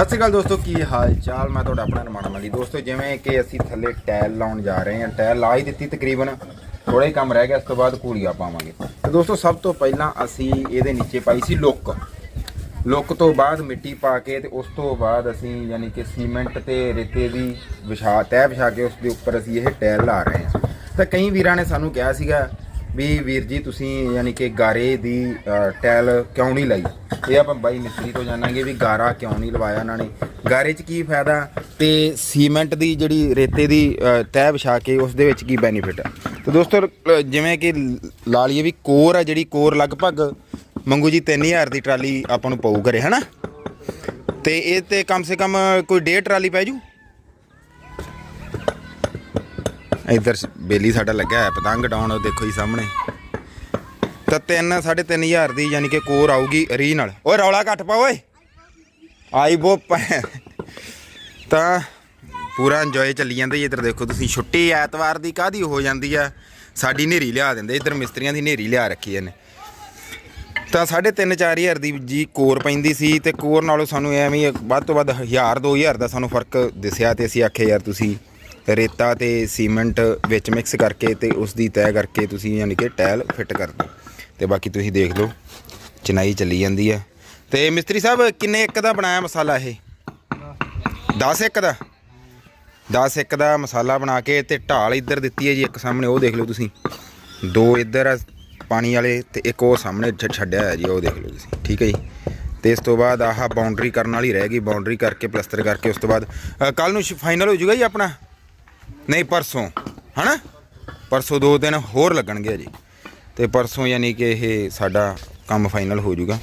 ਸਤਿ ਸ਼੍ਰੀ ਅਕਾਲ ਦੋਸਤੋ, ਕੀ ਹਾਲ ਚਾਲ? ਮੈਂ ਤੁਹਾਡਾ ਆਪਣਾ ਰਮਾਣਾ ਮਲੀ। ਦੋਸਤੋ, ਜਿਵੇਂ ਕਿ ਅਸੀਂ ਥੱਲੇ ਟਾਇਲ ਲਾਉਣ ਜਾ ਰਹੇ ਹਾਂ, ਟਾਇਲ ਲਾ ਹੀ ਦਿੱਤੀ ਤਕਰੀਬਨ। ਥੋੜਾ ਹੀ ਕੰਮ ਰਹਿ ਗਿਆ ਇਸ ਤੋਂ ਬਾਅਦ ਕੂੜੀਆਂ ਪਾਵਾਂਗੇ। ਤੇ ਦੋਸਤੋ, ਸਭ ਤੋਂ ਪਹਿਲਾਂ ਅਸੀਂ ਇਹਦੇ ਨੀਚੇ ਪਾਈ ਸੀ ਲੁੱਕ। ਲੁੱਕ ਤੋਂ ਬਾਅਦ ਮਿੱਟੀ ਪਾ ਕੇ ਤੇ ਉਸ ਤੋਂ ਬਾਅਦ ਅਸੀਂ ਯਾਨੀ ਕਿ ਸੀਮੈਂਟ ਤੇ ਰੇਤੇ ਦੀ ਵਿਛਾ ਤਹਿ ਵਿਛਾ ਕੇ ਉਸ ਦੇ ਉੱਪਰ ਅਸੀਂ ਇਹ ਟਾਇਲ ਲਾ ਰਹੇ ਹਾਂ। ਤਾਂ ਕਈ ਵੀਰਾਂ ਨੇ ਸਾਨੂੰ ਕਿਹਾ ਸੀਗਾ ਵੀ ਵੀਰ ਜੀ ਤੁਸੀਂ ਯਾਨੀ ਕਿ ਗਾਰੇ ਦੀ ਟੈਲ ਕਿਉਂ ਨਹੀਂ ਲਾਈ? ਇਹ ਆਪਾਂ ਬਾਈ ਮਿਸਤਰੀ ਤੋਂ ਜਾਣਾਂਗੇ ਵੀ ਗਾਰਾ ਕਿਉਂ ਨਹੀਂ ਲਵਾਇਆ ਇਹਨਾਂ ਨੇ। ਗਾਰੇ 'ਚ ਕੀ ਫਾਇਦਾ ਤੇ ਸੀਮੈਂਟ ਦੀ ਜਿਹੜੀ ਰੇਤੇ ਦੀ ਅ, ਤਹਿ ਵਿਛਾ ਕੇ ਉਸ ਦੇ ਵਿੱਚ ਕੀ ਬੈਨੀਫਿਟ ਹੈ ਤੇ ਦੋਸਤੋ ਜਿਵੇਂ ਕਿ ਲਾ ਲਈਏ ਵੀ ਕੋਰ ਆ ਜਿਹੜੀ ਕੋਰ ਲਗਭਗ ਮੰਗੂ ਜੀ 3000 ਦੀ ਟਰਾਲੀ ਆਪਾਂ ਨੂੰ ਪਊ ਕਰੇ ਹਨਾ? ਤੇ ਇਹ ਤੇ ਕਮ ਸੇ ਕਮ ਕੋਈ ਡੇਢ ਟਰਾਲੀ ਪੈ ਜੂ? ਇੱਧਰ ਬੇਲੀ ਸਾਡਾ ਲੱਗਿਆ ਹੈ ਪਤੰਗ ਡਾਉਣ ਉਹ ਦੇਖੋ ਜੀ ਸਾਹਮਣੇ। ਤਾਂ 3 3500 ਦੀ ਯਾਨੀ ਕਿ ਕੋਰ ਆਊਗੀ ਰੀ ਨਾਲ। ਓਏ, ਰੌਲਾ ਘੱਟ ਪਾ ਓਏ। ਆਈ ਬੋ ਭੈ- ਤਾਂ ਪੂਰਾ ਇੰਜੋਏ ਚੱਲੀ ਜਾਂਦਾ ਜੀ, ਇੱਧਰ ਦੇਖੋ ਤੁਸੀਂ, ਛੁੱਟੀ ਐਤਵਾਰ ਦੀ ਕਾਦੀ ਹੋ ਜਾਂਦੀ ਆ? ਸਾਡੀ ਨੇਰੀ ਲਿਆ ਦਿੰਦੇ, ਇੱਧਰ ਮਿਸਤਰੀਆਂ ਦੀ ਨੇਰੀ ਲਿਆ ਰੱਖੀ ਇਹਨੇ। ਤਾਂ 3.5 4000 ਦੀ ਜੀ ਕੋਰ ਪੈਂਦੀ ਸੀ ਤੇ ਕੋਰ ਨਾਲੋਂ ਸਾਨੂੰ ਐਵੇਂ ਵੱਧ ਤੋਂ ਵੱਧ 1000 2000 ਦਾ ਸਾਨੂੰ ਫ਼ਰਕ ਦਿਸਿਆ ਤੇ ਅਸੀਂ ਆਖਿਆ, ਯਾਰ ਤੁਸੀਂ ਰੇਤਾ ਤੇ ਸੀਮੈਂਟ ਵਿੱਚ ਮਿਕਸ ਕਰਕੇ ਤੇ ਉਸ ਦੀ ਤੈਅ ਕਰਕੇ ਤੁਸੀਂ ਯਾਨੀ ਕਿ ਟਾਇਲ ਫਿੱਟ ਕਰ ਦਿਓ। ਤੇ ਬਾਕੀ ਤੁਸੀਂ ਦੇਖ ਲਓ, ਚਨਾਈ ਚੱਲੀ ਜਾਂਦੀ ਹੈ। ਤੇ ਮਿਸਤਰੀ ਸਾਹਿਬ, ਕਿੰਨੇ ਇੱਕ ਦਾ ਬਣਾਇਆ ਮਸਾਲਾ ਇਹ? 10 ਇੱਕ ਦਾ? 10 ਇੱਕ ਦਾ ਮਸਾਲਾ ਬਣਾ ਕੇ ਤੇ ਢਾਲ ਇੱਧਰ ਦਿੱਤੀ ਹੈ ਜੀ, ਇੱਕ ਸਾਹਮਣੇ, ਉਹ ਦੇਖ ਲਓ ਤੁਸੀਂ। ਦੋ ਇੱਧਰ ਆ ਪਾਣੀ ਵਾਲੇ ਤੇ ਇੱਕ ਉਹ ਸਾਹਮਣੇ ਛ- ਛੱਡਿਆ ਹੋਇਆ ਜੀ, ਉਹ ਦੇਖ ਲਓ ਤੁਸੀਂ। ਠੀਕ ਹੈ ਜੀ? ਤੇ ਇਸ ਤੋਂ ਬਾਅਦ ਆਹ ਬਾਉਂਡਰੀ ਕਰਨ ਵਾਲੀ ਰਹਿ ਗਈ। ਬਾਉਂਡਰੀ ਕਰਕੇ, ਪਲਸਤਰ ਕਰਕੇ ਉਸ ਤੋਂ ਬਾਅਦ ਕੱਲ ਨੂੰ ਫਾਈਨਲ ਹੋ ਜਾਊਗਾ ਜੀ ਆਪਣਾ? ਨਹੀਂ ਪਰਸੋਂ ਹਨਾ? ਪਰਸੋਂ ਦੋ ਦਿਨ ਹੋਰ ਲੱਗਣਗੇ ਜੀ ਤੇ ਪਰਸੋਂ ਯਾਨੀ ਕਿ ਇਹ ਸਾਡਾ ਕੰਮ ਫਾਈਨਲ ਹੋ ਜਾਊਗਾ।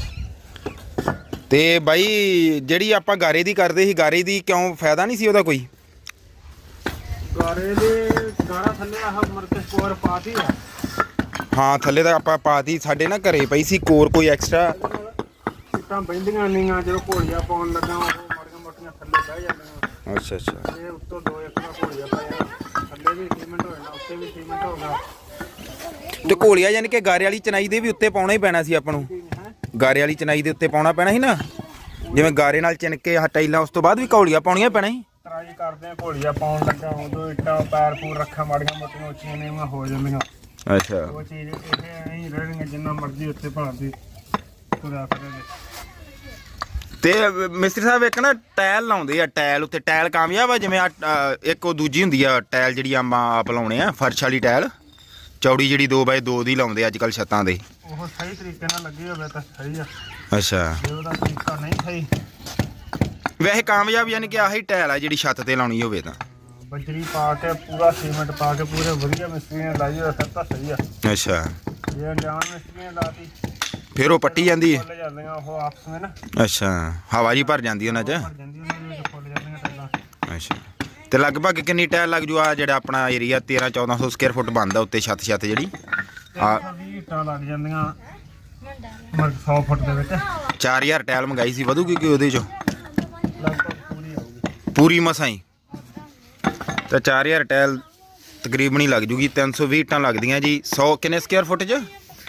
ਤੇ ਬਾਈ ਜਿਹੜੀ ਆਪਾਂ ਗਾਰੇ ਦੀ ਕਰਦੇ ਸੀ ਗਾਰੇ ਦੀ ਕਿਉਂ ਫਾਇਦਾ ਨਹੀਂ ਸੀ ਉਹਦਾ ਕੋਈ? ਗਾਰੇ ਦੇ ਗਾਰਾ ਥੱਲੇ ਆਹ ਮਰਕੇ ਸਕੋਰ ਪਾਤੀ ਆ। ਹਾਂ ਥੱਲੇ ਤਾਂ ਆਪਾਂ ਪਾਤੀ ਸਾਡੇ ਨਾ ਘਰੇ ਪਈ ਸੀ ਕੋਰ ਕੋਈ ਐਕਸਟਰਾ ਇੱਟਾਂ ਬੈਂਦੀਆਂ ਨਹੀਂ ਆ ਜਦੋਂ ਘੋੜੀਆਂ ਪਾਉਣ ਲੱਗਾ ਉਹ ਮਾੜੀਆਂ ਮੋਟੀਆਂ ਥੱਲੇ ਬਹਿ ਜਾਂਦੀਆਂ। ਅੱਛਾ ਅੱਛਾ। ਇਹ ਉੱਤੋਂ ਦੋ ਇੱਕ ਦਾ ਘੋੜੀਆਂ ਪਾਇਆ ਥੱਲੇ ਵੀ ਸੀਮੈਂਟ ਹੋ ਜਾਣਾ ਉੱਤੇ ਵੀ ਸੀਮੈਂਟ ਹੋਗਾ ਤੇ ਘੋਲੀਆ ਯਾਨੀ ਕਿ ਗਾਰੇ ਵਾਲੀ ਚਨਾਈ ਦੇ ਵੀ ਉੱਤੇ ਪਾਉਣਾ ਹੀ ਪੈਣਾ ਸੀ ਆਪਾਂ ਨੂੰ। ਗਾਰੇ ਵਾਲੀ ਚਨਾਈ ਦੇ ਉੱਤੇ ਪਾਉਣਾ ਪੈਣਾ ਸੀ ਨਾ? ਜਿਵੇਂ ਗਾਰੇ ਨਾਲ ਚਿਣ ਕੇ ਆਹ ਟਾਈਲਾਂ ਉਸ ਤੋਂ ਬਾਅਦ ਵੀ ਘੋਲੀਆਂ ਪਾਉਣੀਆਂ ਪੈਣਾ ਸੀ? ਟਰਾਈ ਕਰਦੇ ਆ ਘੋੜੀਆਂ ਪਾਉਣ ਲੱਗਾ ਉਦੋਂ ਇੱਟਾਂ ਪੈਰ ਪੂਰ ਰੱਖਾਂ ਮਾੜੀਆਂ ਮੋਟੀਆਂ ਉੱਚੀਆਂ ਨੀਵਾਂ ਹੋ ਜਾਂਦੀਆਂ। ਅੱਛਾ। ਉਹ ਚੀਜ਼ ਇਹ ਐਂ ਹੀ ਰਹਿਣਗੇ ਜਿੰਨਾ ਮਰਜ਼ੀ ਉੱਤੇ ਭਾਂਦੀ ਤੁਰਿਆ ਫਿਰੇਗੇ ਤੇ ਮਿਸਤਰੀ ਸਾਹਿਬ ਇੱਕ ਨਾ ਟਾਇਲ ਲਾਉਂਦੇ ਆ ਟਾਇਲ ਉੱਤੇ ਟਾਇਲ ਕਾਮਯਾਬ ਆ ਜਿਵੇਂ ਇੱਕ ਉਹ ਦੂਜੀ ਹੁੰਦੀ ਆ ਟਾਇਲ ਜਿਹੜੀ ਆਪਾਂ ਆਪ ਲਾਉਣੇ ਆ ਫਰਸ਼ ਵਾਲੀ ਟਾਇਲ। ਚੌੜੀ ਜਿਹੜੀ 2x2 ਦੀ ਲਾਉਂਦੇ ਅੱਜ ਕੱਲ ਛੱਤਾਂ ਦੇ। ਉਹ ਸਹੀ ਤਰੀਕੇ ਨਾਲ ਲੱਗੀ ਹੋਵੇ ਤਾਂ ਸਹੀ ਆ। ਅੱਛਾ। ਜੇ ਉਹਦਾ ਤਰੀਕਾ ਨਹੀਂ ਸਹੀ। ਵੈਸੇ ਕਾਮਯਾਬ ਯਾਨੀ ਕਿ ਆਹੀ ਟਾਇਲ ਆ ਜਿਹੜੀ ਛੱਤ ਤੇ ਲਾਉਣੀ ਹੋਵੇ ਤਾਂ। ਬਜਰੀ ਪਾ ਕੇ ਪੂਰਾ ਸੀਮੈਂਟ ਪਾ ਕੇ ਪੂਰੇ ਵਧੀਆ ਮਿਸਤਰੀ ਨੇ ਲਾਈ ਹੋਇਆ ਫਿਰ ਤਾਂ ਸਹੀ ਆ। ਅੱਛਾ। ਜੇ ਅਣਜਾਣ ਮਿਸਤਰੀ ਨੇ ਲਾਤੀ। ਫਿਰ ਉਹ ਪੱਟੀ ਜਾਂਦੀ ਹੈ? ਖੁੱਲ ਜਾਂਦੀਆਂ ਉਹ ਆਪਸ ਵਿੱਚ ਨਾ। ਅੱਛਾ ਹਵਾ ਜੀ ਭਰ ਜਾਂਦੀ ਉਹਨਾਂ 'ਚ? ਭਰ ਜਾਂਦੀਆਂ ਟੱਲਾਂ ਅੱਛਾ। ਤੇ ਲਗਭਗ ਕਿੰਨੀ ਟਾਇਲ ਲੱਗ ਜੂ ਆ ਜਿਹੜਾ ਆਪਣਾ ਏਰੀਆ 13 1400 ਸਕੁਅਰ ਫੁੱਟ ਬਣਦਾ ਉੱਤੇ ਛੱਤ ਛੱਤ ਜਿਹੜੀ? ਆ 320 ਇੱਟਾਂ ਲੱਗ ਜਾਂਦੀਆਂ ਮਰ 100 ਫੁੱਟ ਦੇ ਵਿੱਚ। 4000 ਟਾਇਲ ਮੰਗਾਈ ਸੀ ਵਧੂਗੀ ਕਿ ਉਹਦੇ ਚੋਂ? ਲਗਭਗ ਪੂਰੀ ਆਊਗੀ। ਪੂਰੀ ਮਸਾਂ ਹੀ। ਤਾਂ 4000 ਟਾਇਲ ਤਕਰੀਬਨ ਹੀ ਲੱਗ ਜੂਗੀ 320 ਇੱਟਾਂ ਲੱਗਦੀਆਂ ਜੀ। 100 ਕਿੰਨੇ ਸਕੁਅਰ ਫੁੱਟ 'ਚ?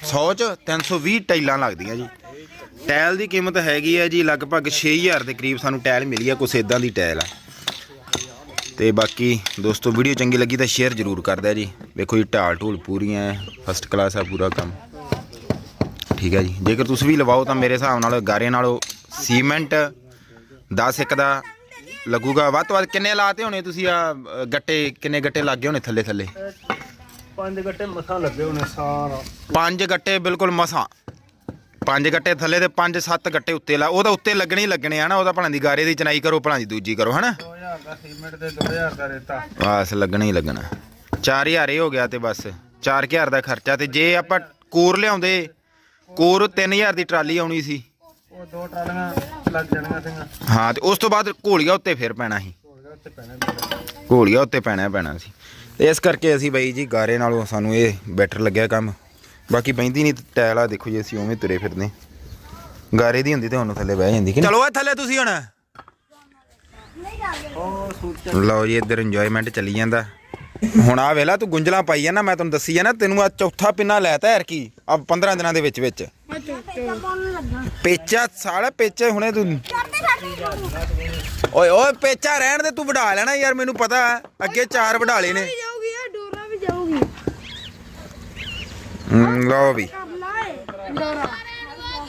100 'ਚ 320 ਟਾਈਲਾਂ ਲੱਗਦੀਆਂ ਜੀ। ਟਾਇਲ ਦੀ ਕੀਮਤ ਹੈਗੀ ਹੈ ਜੀ, ਲਗਭਗ 6000 ਦੇ ਕਰੀਬ ਸਾਨੂੰ ਟਾਇਲ ਮਿਲੀ ਹੈ ਕੁਛ ਇਦਾਂ ਦੀ ਟਾਇਲ ਆ। ਤੇ ਬਾਕੀ ਦੋਸਤੋ, ਵੀਡੀਓ ਚੰਗੀ ਲੱਗੀ ਤਾਂ ਸ਼ੇਅਰ ਜ਼ਰੂਰ ਕਰਦਾ ਜੀ। ਵੇਖੋ ਜੀ, ਢਾਲ ਢੂਲ ਪੂਰੀਆਂ ਫਸਟ ਕਲਾਸ ਆ ਪੂਰਾ ਕੰਮ। ਠੀਕ ਹੈ ਜੀ। ਜੇਕਰ ਤੁਸੀਂ ਵੀ ਲਵਾਓ ਤਾਂ ਮੇਰੇ ਹਿਸਾਬ ਨਾਲ ਗਾਰੇ ਨਾਲੋਂ ਸੀਮੈਂਟ 10 ਇੱਕ ਦਾ ਲੱਗੂਗਾ। ਵੱਧ ਤੋਂ ਵੱਧ ਕਿੰਨੇ ਲਾਤੇ ਹੋਣੇ ਤੁਸੀਂ ਆ ਗੱਟੇ? ਕਿੰਨੇ ਗੱਟੇ ਲੱਗੇ ਹੋਣੇ ਥੱਲੇ ਥੱਲੇ ਪੰਜ ਗੱਟੇ ਮਸਾਂ ਲੱਗੇ ਹੋਣੇ ਸਾਰਾ। ਪੰਜ ਗੱਟੇ ਬਿਲਕੁਲ ਮਸਾਂ। ਪੰਜ ਗੱਟੇ ਥੱਲੇ ਤੇ ਪੰਜ ਸੱਤ ਗੱਟੇ ਉੱਤੇ ਲਾ। ਉਹ ਤਾਂ ਉੱਤੇ ਲੱਗਣੇ ਹੀ ਲੱਗਣੇ ਆ ਨਾ ਉਹਦਾ ਭਲਾਂ ਦੀ ਗਾਰੇ ਦੀ ਚਨਾਈ ਕਰੋ ਭਲਾਂ ਦੀ ਦੂਜੀ ਕਰੋ ਹਨਾ? 2000 ਦਾ ਸੀਮੈਂਟ ਤੇ 2000 ਦਾ ਰੇਤਾ। ਬਸ ਲੱਗਣਾ ਹੀ ਲੱਗਣਾ। 4000 ਹੀ ਹੋ ਗਿਆ ਤੇ ਬਸ। 4000 ਦਾ ਖਰਚਾ ਤੇ ਜੇ ਆਪਾਂ ਕੋਰ ਲਿਆਉਂਦੇ ਕੋਰ 3000 ਦੀ ਟਰਾਲੀ ਆਉਣੀ ਸੀ। ਉਹ ਦੋ ਟਰਾਲੀਆਂ ਲੱਗ ਜਾਣੀਆਂ ਸੀਗੀਆਂ। ਹਾਂ ਤੇ ਉਸ ਤੋਂ ਬਾਅਦ ਘੋਲੀਆ ਉੱਤੇ ਫਿਰ ਪੈਣਾ ਸੀ। ਗਿਆ ਉੱਤੇ ਪੈਣੇ ਘੋਲੀਆ ਉੱਤੇ ਪੈਣਾ ਪੈਣਾ ਸੀ। ਤੇ ਇਸ ਕਰਕੇ ਅਸੀਂ ਬਾਈ ਜੀ ਗਾਰੇ ਨਾਲੋਂ ਸਾਨੂੰ ਇਹ ਬੈਟਰ ਲੱਗਿਆ ਕੰਮ। ਬਾਕੀ ਬੈਂਦੀ ਨਹੀਂ ਟਾਇਲ ਆ ਦੇਖੋ ਜੀ ਅਸੀਂ ਉਵੇਂ ਤੁਰੇ ਫਿਰਦੇ ਗਾਰੇ ਦੀ ਹੁੰਦੀ ਤੇ ਹੁਣ ਥੱਲੇ ਬਹਿ ਜਾਂਦੀ ਕਿ ਚਲੋ ਆ ਥੱਲੇ ਤੁਸੀਂ ਹੁਣ। ਲਓ ਜੀ ਇੱਧਰ ਇੰਜੋਇਮੈਂਟ ਚੱਲੀ ਜਾਂਦਾ। ਹੁਣ ਆ ਵੇਲਾ ਤੂੰ ਗੁੰਝਲਾਂ ਪਾਈ ਆ ਨਾ ਮੈਂ ਤੈਨੂੰ ਦੱਸੀ ਆ ਨਾ ਤੈਨੂੰ ਆ ਚੌਥਾ ਪਿੰਨਾ ਲੈਤਾ ਯਾਰ ਕੀ ਆ 15 ਦਿਨਾਂ ਦੇ ਵਿੱਚ ਵਿੱਚ। ਪੇਚਾ ਸਾਲਾ ਪੇਚੇ ਹੁਣੇ ਤੂੰ। ਓਏ ਓਏ ਪੇਚਾ ਰਹਿਣ ਦੇ ਤੂੰ ਵਢਾ ਲੈਣਾ ਯਾਰ ਮੈਨੂੰ ਪਤਾ। ਅੱਗੇ ਚਾਰ ਵਢਾ ਲਏ ਨੇ ਵੀ ਜਾਊਗੀ ਆ ਡੋਰਾ ਵੀ ਜਾਊਗੀ ਹਮ, ਲਓ ਵੀ।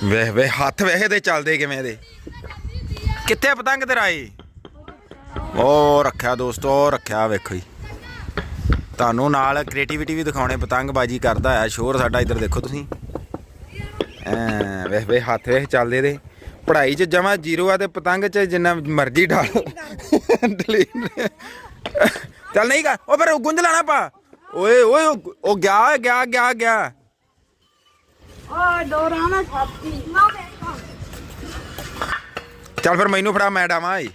ਕਰ ਵੇ ਹੱਥ ਵੇਖ ਦੇ ਚੱਲਦੇ ਕਿਵੇਂ ਇਹਦੇ। ਕਿੱਥੇ ਪਤੰਗ ਤੇਰਾ ਏ ਉਹ ਰੱਖਿਆ ਦੋਸਤੋ ਰੱਖਿਆ ਵੇਖੋ ਜੀ। ਤੁਹਾਨੂੰ ਨਾਲ ਕ੍ਰੀਏਟੀਵਿਟੀ ਵੀ ਦਿਖਾਉਣੇ, ਪਤੰਗਬਾਜੀ ਕਰਦਾ ਆ, ਸ਼ੋਰ ਸਾਡਾ ਇੱਧਰ ਦੇਖੋ ਤੁਸੀਂ। ਐ, ਵੇਖ ਵੇ ਹੱਥ ਵੇਖ ਚੱਲਦੇ ਦੇ ਪੜ੍ਹਾਈ 'ਚ ਜਮਾ ਜ਼ੀਰੋ ਆ ਤੇ ਪਤੰਗ 'ਚ ਜਿੰਨਾ ਮਰਜ਼ੀ ਢਾਲ delete। ਚੱਲ ਨਹੀਂ ਕਰ ਉਹ ਫਿਰ ਗੁੰਝ ਲਾਣਾ ਪਾ ਓਏ ਓਏ ਉਹ- ਉਹ ਗਿਆ ਗਿਆ ਗਿਆ ਗਿਆ। ਓ ਡੋਰਾ ਨਾ ਛਾਤੀ ਚੱਲ ਫਿਰ ਮੈਨੂੰ ਫੜਾ ਮੈਂ ਡਾਵਾਂ ਏ।